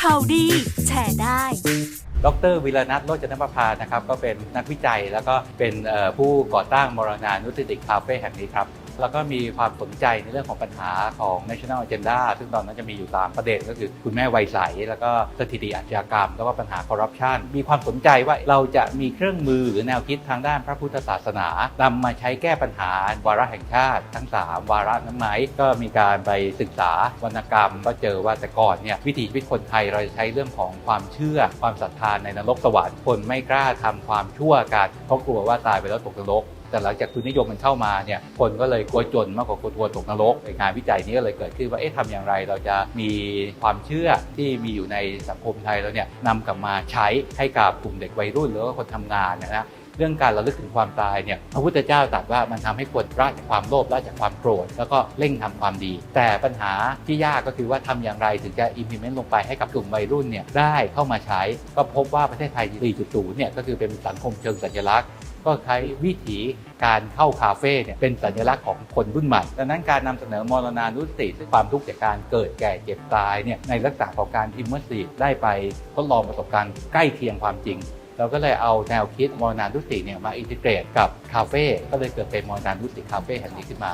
ข่าวดีแชร์ได้ ดรวิรนัทโรจนประภานะครับ ก็เป็นนักวิจัยแล้วก็เป็นผู้ก่อตั้งมรณานุสติกคาเฟ่แห่งนี้ครับ แล้วก็มีความสนใจในเรื่องของปัญหาของ National Agenda ซึ่งตอนนั้นจะมีอยู่3ประเด็นก็คือคุณแม่วัยใส แล้วก็สถิติอาชญากรรม แล้วก็ปัญหาคอร์รัปชันมีความสนใจว่าเราจะมีเครื่องมือหรือแนวคิดทางด้านพระพุทธศาสนานำมาใช้แก้ปัญหาวาระแห่งชาติ ทั้ง 3 วาระนั้นไหมก็มีการไปศึกษาวรรณกรรม ก็เจอว่าแต่ก่อนเนี่ยวิถีชีวิตคนไทยเราจะใช้เรื่องของความเชื่อ ความศรัทธาในนรกสวรรค์คนไม่กล้าทำความชั่วกันเพราะกลัวว่าตายไปแล้วตกนรก แต่หลังจากทุนนิยมมันเข้ามาเนี่ยคนก็เลยกลัวจนมากกว่ากลัวตกนรกงานวิจัยนี้ก็เลยเกิดขึ้นว่าเอ๊ะทำอย่างไร เราจะมีความเชื่อที่มีอยู่ในสังคมไทยเราเนี่ยนำกลับมาใช้ให้กับกลุ่มเด็กวัยรุ่นหรือว่าคนทำงานนะเรื่องการระลึกถึงความตายเนี่ยพระพุทธเจ้าตรัสว่ามันทำให้คนละจากความโลภละจากความโกรธแล้วก็เร่งทำความดี แต่ปัญหาที่ยากก็คือว่าทำอย่างไรถึงจะ implement ลงไปให้กับกลุ่มวัยรุ่นเนี่ยได้เข้ามาใช้ ก็พบว่าประเทศไทย 4.0 เนี่ยก็คือเป็นสังคมเชิงสัญลักษณ์ ก็ใช้วิถีการเข้าคาเฟ่เนี่ยเป็นสัญลักษณ์ของคนรุ่นใหม่ ดังนั้นการนำเสนอมรณานุสติซึ่งความทุกข์จากการเกิดแก่เจ็บตายเนี่ยในลักษณะของการอิมเมอร์ซีฟได้ไปทดลองประสบการณ์ใกล้เคียงความจริงเราก็เลยเอาแนวคิดมรณานุสติเนี่ยมาอินทิเกรตกับคาเฟ่ก็เลยเกิดเป็นมรณานุสติคาเฟ่แห่งนี้ขึ้นมา